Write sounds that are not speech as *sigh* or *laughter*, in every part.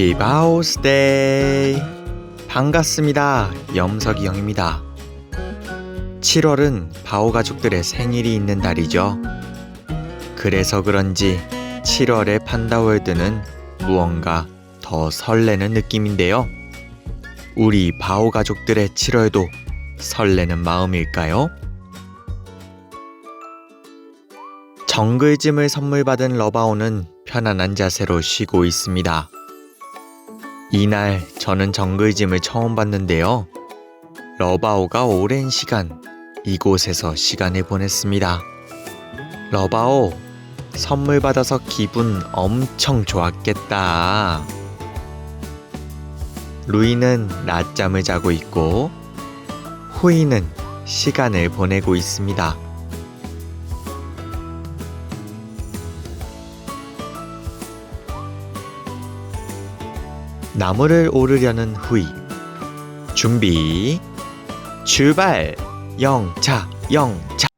해피 바우스데이 반갑습니다. 염석이 형입니다. 7월은 바오 가족들의 생일이 있는 달이죠. 그래서 그런지 7월의 판다월드는 무언가 더 설레는 느낌인데요. 우리 바오 가족들의 7월도 설레는 마음일까요? 정글짐을 선물 받은 러바오는 편안한 자세로 쉬고 있습니다. 이날 저는 정글짐을 처음 봤는데요. 러바오가 오랜 시간 이곳에서 시간을 보냈습니다. 러바오, 선물 받아서 기분 엄청 좋았겠다. 루이는 낮잠을 자고 있고, 후이는 시간을 보내고 있습니다. 나무를 오르려는 후이. 준비. 출발. 영차, 영차.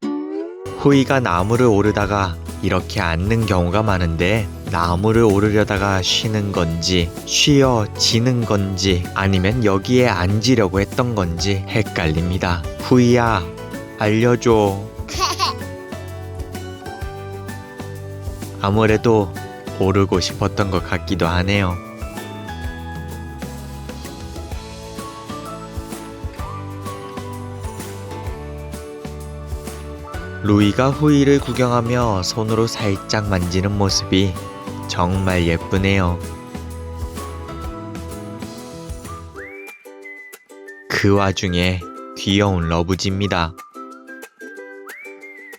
후이가 나무를 오르다가 이렇게 앉는 경우가 많은데 나무를 오르려다가 쉬는 건지 쉬어지는 건지 아니면 여기에 앉으려고 했던 건지 헷갈립니다. 후이야, 알려줘. *laughs* 아무래도 오르고 싶었던 것 같기도 하네요. 루이가 후이를 구경하며 손으로 살짝 만지는 모습이 정말 예쁘네요. 그 와중에 귀여운 러브지입니다.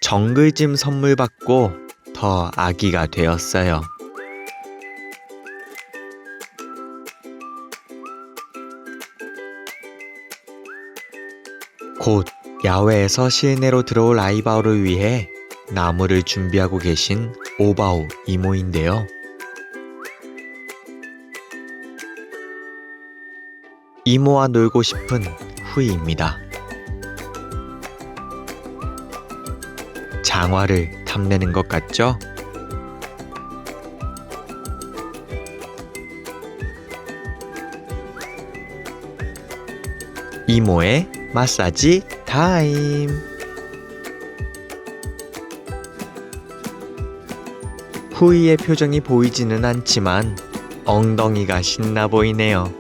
정글짐 선물 받고 더 아기가 되었어요. 곧 야외에서 실내로 들어올 아이바오를 위해 나무를 준비하고 계신 오바오 이모인데요. 이모와 놀고 싶은 후이입니다. 장화를 탐내는 것 같죠? 이모의 마사지 타임. 후이의 표정이 보이지는 않지만 엉덩이가 신나 보이네요.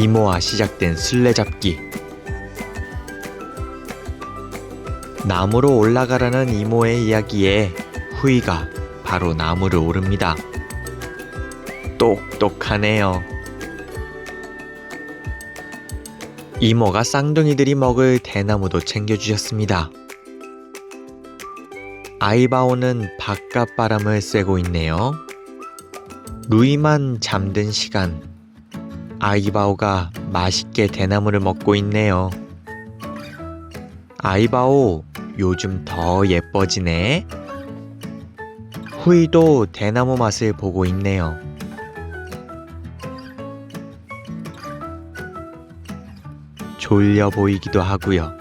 이모와 시작된 술래잡기. 나무로 올라가라는 이모의 이야기에 후이가 바로 나무를 오릅니다. 똑똑하네요. 이모가 쌍둥이들이 먹을 대나무도 챙겨주셨습니다. 아이바오는 바깥 바람을 쐬고 있네요. 루이만 잠든 시간 아이바오가 맛있게 대나무를 먹고 있네요. 아이바오, 요즘 더 예뻐지네. 후이도 대나무 맛을 보고 있네요. 졸려 보이기도 하고요.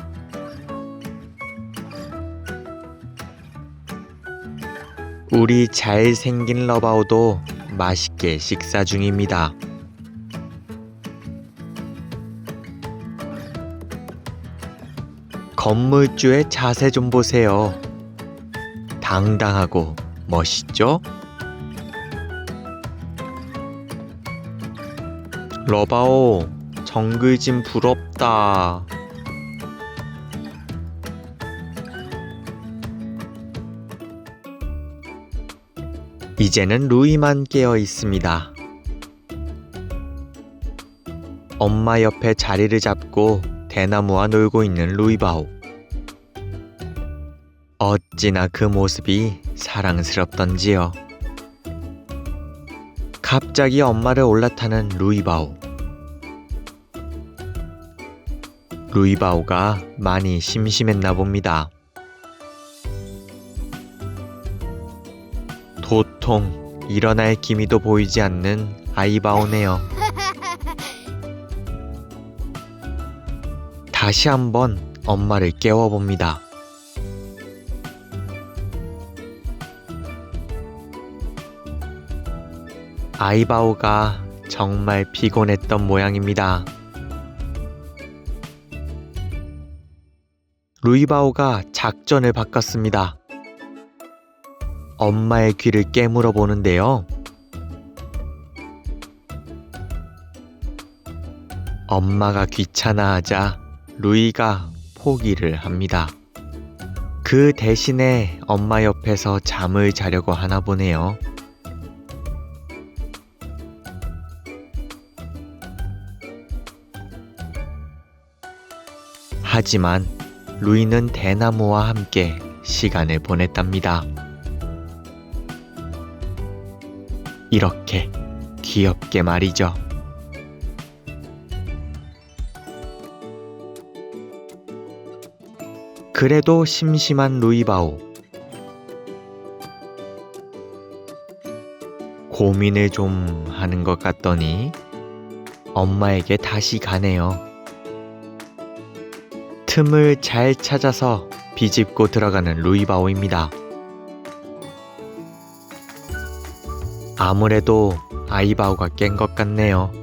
우리 잘생긴 러바오도 맛있게 식사 중입니다. 건물주의 자세 좀 보세요. 당당하고 멋있죠? 러바오, 정글짐 부럽다. 이제는 루이만 깨어 있습니다. 엄마 옆에 자리를 잡고 대나무와 놀고 있는 루이바오. 어찌나 그 모습이 사랑스럽던지요. 갑자기 엄마를 올라타는 루이바오. 루이바오가 많이 심심했나 봅니다. 도통 일어날 기미도 보이지 않는 아이바오네요. 다시 한번 엄마를 깨워봅니다. 아이바오가 정말 피곤했던 모양입니다. 루이바오가 작전을 바꿨습니다. 엄마의 귀를 깨물어 보는데요. 엄마가 귀찮아하자 루이가 포기를 합니다. 그 대신에 엄마 옆에서 잠을 자려고 하나 보네요. 하지만 루이는 대나무와 함께 시간을 보냈답니다. 이렇게 귀엽게 말이죠. 그래도 심심한 루이바오. 고민을 좀 하는 것 같더니 엄마에게 다시 가네요. 틈을 잘 찾아서 비집고 들어가는 루이바오입니다. 아무래도 아이바오가 깬 것 같네요.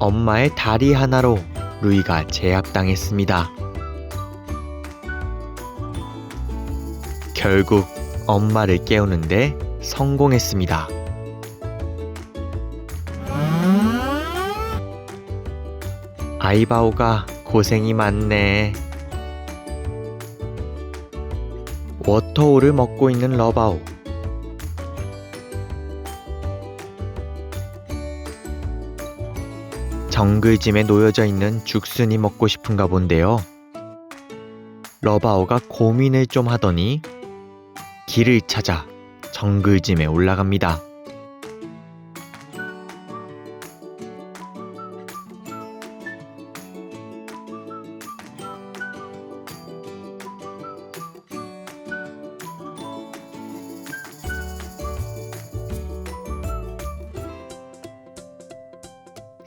엄마의 다리 하나로 루이가 제압당했습니다. 결국 엄마를 깨우는데 성공했습니다. 아이바오가 고생이 많네. 워터홀을 먹고 있는 러바오. 정글짐에 놓여져 있는 죽순이 먹고 싶은가 본데요. 러바오가 고민을 좀 하더니 길을 찾아 정글짐에 올라갑니다.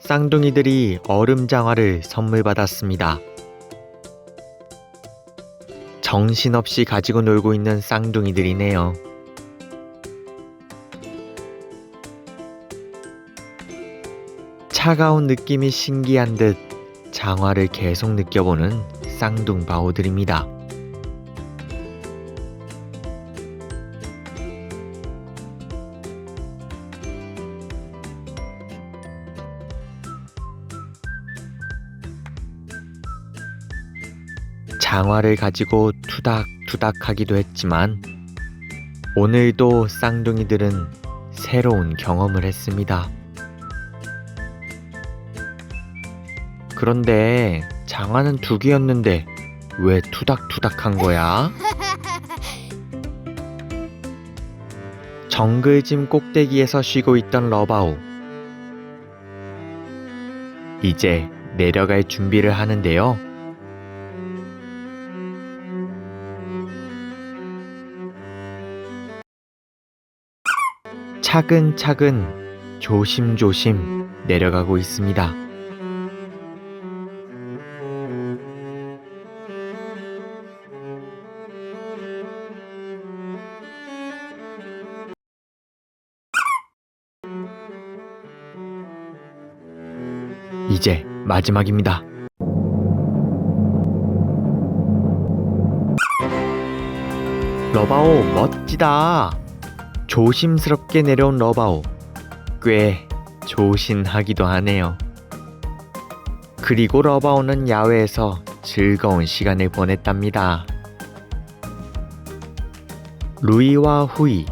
쌍둥이들이 얼음 장화를 선물 받았습니다. 정신없이 가지고 놀고 있는 쌍둥이들이네요. 차가운 느낌이 신기한 듯 장화를 계속 느껴보는 쌍둥 바오들입니다. 장화를 가지고 투닥투닥 하기도 했지만 오늘도 쌍둥이들은 새로운 경험을 했습니다. 그런데 장화는 두 개였는데 왜 투닥투닥 한 거야? *laughs* 정글짐 꼭대기에서 쉬고 있던 러바오. 이제 내려갈 준비를 하는데요. 차근차근 조심조심 내려가고 있습니다. 이제 마지막입니다. 러바오 멋지다. 조심스럽게 내려온 러바오. 꽤 조신하기도 하네요. 그리고 러바오는 야외에서 즐거운 시간을 보냈답니다. 루이와 후이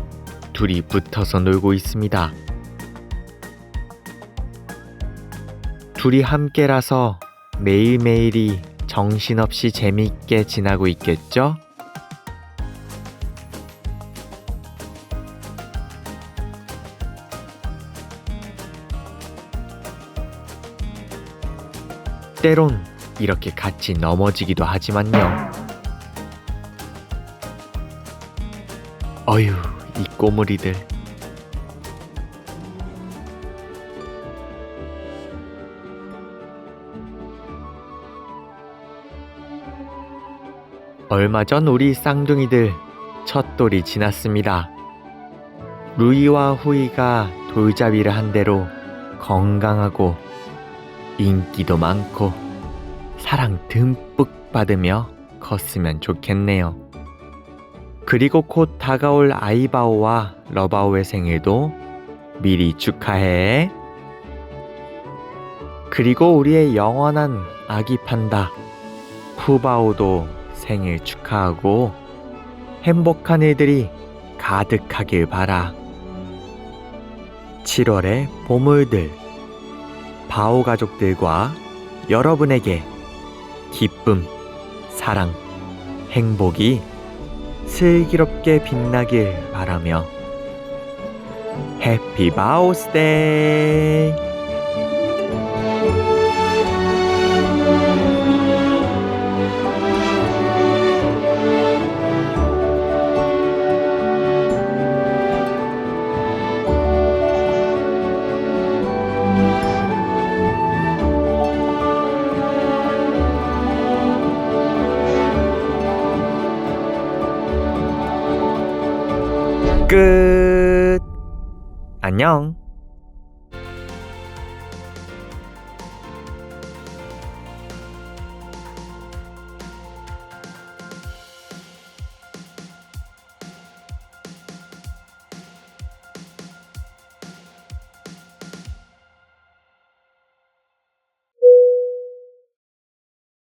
둘이 붙어서 놀고 있습니다. 둘이 함께라서 매일매일이 정신없이 재미있게 지나고 있겠죠? 때론 이렇게 같이 넘어지기도 하지만요. 어휴, 이 꼬물이들. 얼마 전 우리 쌍둥이들 첫 돌이 지났습니다. 루이와 후이가 돌잡이를 한 대로 건강하고 인기도 많고 사랑 듬뿍 받으며 컸으면 좋겠네요. 그리고 곧 다가올 아이바오와 러바오의 생일도 미리 축하해. 그리고 우리의 영원한 아기 판다 푸바오도 생일 축하하고 행복한 일들이 가득하길 바라. 7월의 보물들 바오 가족들과 여러분에게 기쁨, 사랑, 행복이 슬기롭게 빛나길 바라며 해피 바우스데이 끝. 안녕